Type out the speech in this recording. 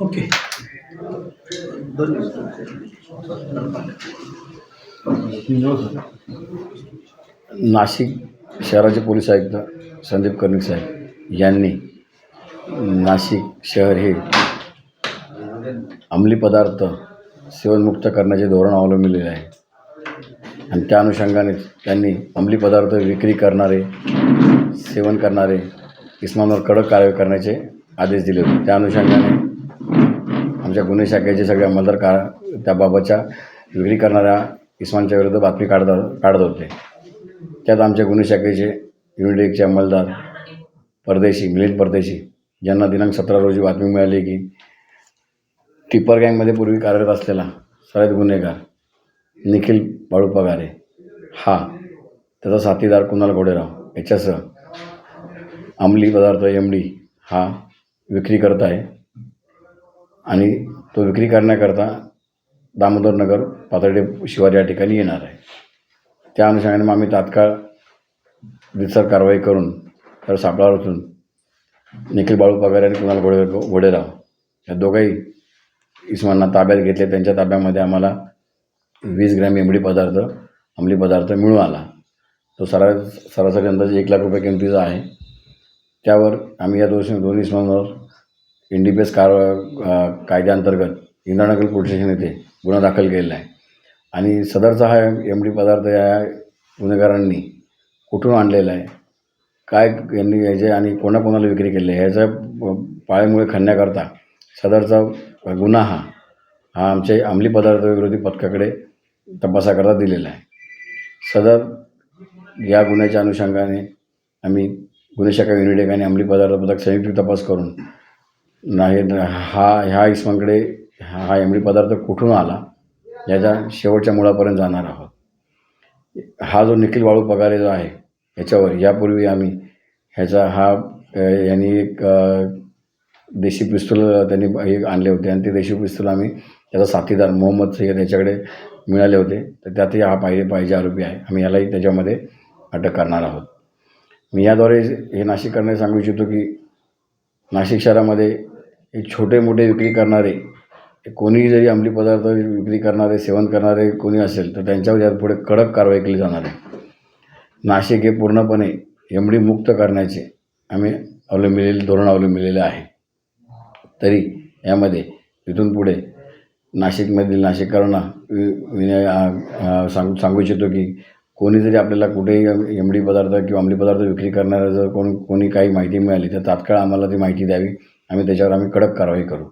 Okay. Nashik शहराचे police आयुक्त संदीप कर्णिक साहेब यांनी नाशिक शहर हे अंमली पदार्थ सेवनमुक्त करण्याचे धोरण अवलंबिलेले आहे. आणि त्या अनुषंगाने त्यांनी अंमली पदार्थ विक्री करणारे सेवन करणारे इस्मांवर कडक कारवाई करण्याचे आदेश दिले होते. त्या अनुषंगाने आमच्या गुन्हे शाखेचे सगळे अंमलदार का त्याबाबतच्या विक्री करणाऱ्या इस्मानच्या विरुद्ध बातमी काढत काढत होते. त्यात आमच्या गुन्हे शाखेचे युनिट एकचे अंमलदार परदेशी मिलिंद परदेशी ज्यांना दिनांक सतरा रोजी बातमी मिळाली की टिप्पर गँगमध्ये पूर्वी कार्यरत असलेला सराईत गुन्हेगार निखिल बाळू पगारे हा त्याचा साथीदार कुणाल घोडेराव याच्यासह अंमली पदार्थ एम डी हा विक्री करत आहे. आणि तो विक्री करण्याकरता दामोदरनगर पाथर्डे शिवार या ठिकाणी येणार आहे. त्या अनुषंगाने मग आम्ही तात्काळ रितसर कारवाई करून तर सापळावर रचून निखिल बाळू पगार आणि कुणाल घोडे घोडेराव या दोघंही इस्मांना ताब्यात घेतले. त्यांच्या ताब्यामध्ये आम्हाला वीस ग्रॅम एमडी पदार्थ अंमली पदार्थ मिळून आला. तो सरा सरासरी अंदाजे एक लाख रुपये किमतीचा आहे. त्यावर आम्ही या दोषी दोन्ही इस्मांवर एन डी पी एस कार कायद्याअंतर्गत इंद्रानगर पोलीस स्टेशन येथे गुन्हा दाखल केलेला आहे. आणि सदरचा हा एम डी पदार्थ या गुन्हेगारांनी कुठून आणलेला आहे? काय यांनी याचे आणि कोणाकोणाला विक्री केली आहे? ह्याच्या प- खणण्याकरता सदरचा गुन्हा हा हा आमच्या अंमली पदार्थ विरोधी पथकाकडे तपासाकरता दिलेला आहे. सदर या गुन्ह्याच्या अनुषंगाने आम्ही गुन्हे शाखा युनिट आणि अंमली पदार्थ पथक संयुक्त तपास करून नाही हा ह्या इसमांकडे हा हा पदार्थ कुठून आला याच्या शेवटच्या मुळापर्यंत जाणार आहोत. हा जो निखिल वाळू पगारे जो आहे ह्याच्यावर यापूर्वी आम्ही ह्याचा हा यांनी एक देशी पिस्तूल त्यांनी हे आणले होते आणि ते देशी पिस्तूल आम्ही त्याचा साथीदार मोहम्मद सय्यद याच्याकडे मिळाले होते. तर त्यातही हा पाहिजे पाहिजे आरोपी आहे. आम्ही यालाही त्याच्यामध्ये अटक करणार आहोत. मी याद्वारे हे नाशिककरांना सांगू इच्छितो की नाशिक शहरामध्ये हे छोटे मोठे विक्री करणारे कोणीही जरी अंमली पदार्थ विक्री करणारे सेवन करणारे कोणी असेल तर त्यांच्यावर यापुढे कडक कारवाई केली जाणार आहे. नाशिक हे पूर्णपणे एमडी मुक्त करण्याचे आम्ही अवलंबिलेले धोरण अवलंबिलेले आहे. तरी यामध्ये तिथून पुढे नाशिकमधील नाशिककरांना वि विनय सांगू सांगू इच्छितो की कोणी जरी आपल्याला कुठेही एमडी पदार्थ किंवा अंमली पदार्थ विक्री करणारा जर कोण कोणी काही माहिती मिळाली तर तात्काळ आम्हाला ती माहिती द्यावी. आम्ही त्याच्यावर आम्ही कडक कारवाई करू.